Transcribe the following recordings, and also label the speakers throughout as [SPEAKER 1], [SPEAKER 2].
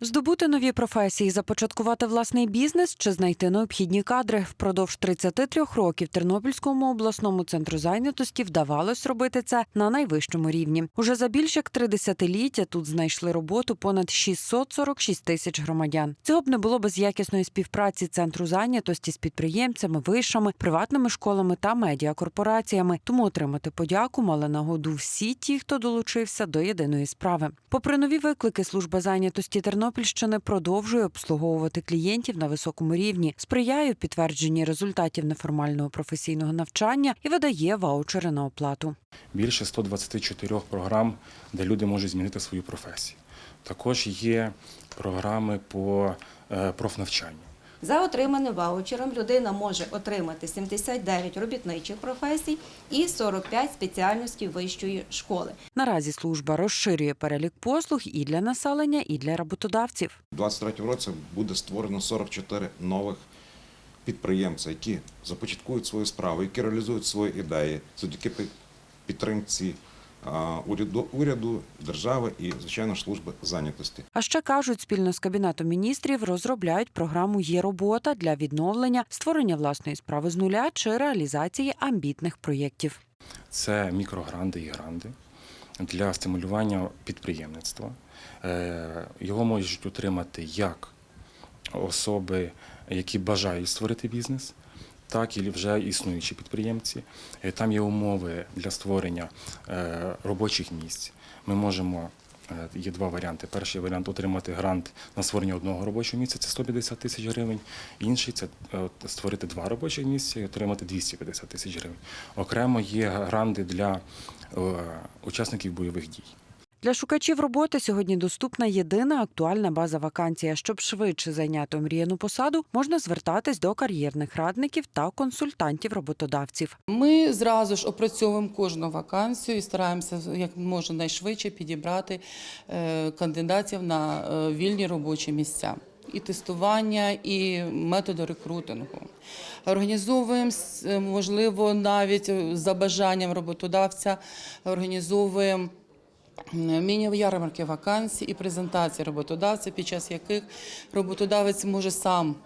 [SPEAKER 1] Здобути нові професії, започаткувати власний бізнес чи знайти необхідні кадри впродовж 33 років Тернопільському обласному центру зайнятості вдавалось робити це на найвищому рівні. Уже за більш як три десятиліття тут знайшли роботу понад 646 тисяч громадян. Цього б не було без якісної співпраці центру зайнятості з підприємцями, вишами, приватними школами та медіакорпораціями. Тому отримати подяку мали нагоду всі ті, хто долучився до єдиної справи. Попри нові виклики, служба зайнятості Тернопільщини продовжує обслуговувати клієнтів на високому рівні, сприяє підтвердженні результатів неформального професійного навчання і видає ваучери на оплату.
[SPEAKER 2] більше 124 програм, де люди можуть змінити свою професію. Також є програми по е, профнавчанню.
[SPEAKER 3] За отриманим ваучером людина може отримати 79 робітничих професій і 45 спеціальностей вищої школи.
[SPEAKER 1] Наразі служба розширює перелік послуг і для населення, і для роботодавців.
[SPEAKER 4] У 2023 році буде створено 44 нових підприємця, які започаткують свою справу, які реалізують свої ідеї завдяки підтримці уряду, уряду, держави і, звичайно, ж, служби зайнятості.
[SPEAKER 1] А ще кажуть, спільно з кабінетом міністрів розробляють програму Є робота для відновлення, створення власної справи з нуля чи реалізації амбітних проєктів.
[SPEAKER 2] Це мікрогранди і гранди для стимулювання підприємництва. Е, Його можуть отримати як особи, які бажають створити бізнес, так і вже існуючі підприємці. Е, Там є умови для створення е, робочих місць. Ми можемо. е, Є два варіанти. Перший варіант отримати грант на створення одного робочого місця це 150 тисяч гривень. Інший це створити два робочі місця і отримати 250 тисяч гривень. Окремо є гранти для учасників бойових дій.
[SPEAKER 1] Для шукачів роботи сьогодні доступна єдина актуальна база вакансія. Щоб швидше зайняти омріяну посаду, можна звертатись до кар'єрних радників та консультантів роботодавців.
[SPEAKER 5] Ми зразу ж опрацьовуємо кожну вакансію і стараємося як можна найшвидше підібрати е, кандидатів на е, вільні робочі місця. І тестування, і методи рекрутингу. Організовуємо, е, можливо, навіть за бажанням роботодавця, організовуємо міні-ярмарки вакансій і презентації роботодавця, під час яких роботодавець може сам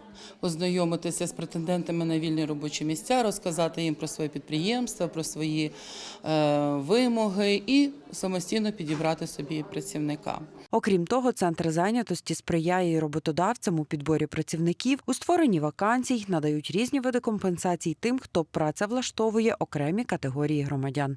[SPEAKER 5] ознайомитися з претендентами на вільні робочі місця, розказати їм про своє підприємство, про свої е, вимоги і самостійно підібрати собі працівника.
[SPEAKER 1] Окрім того, центр зайнятості сприяє роботодавцям у підборі працівників, у створенні вакансій, надають різні види компенсацій тим, хто працевлаштовує окремі категорії громадян.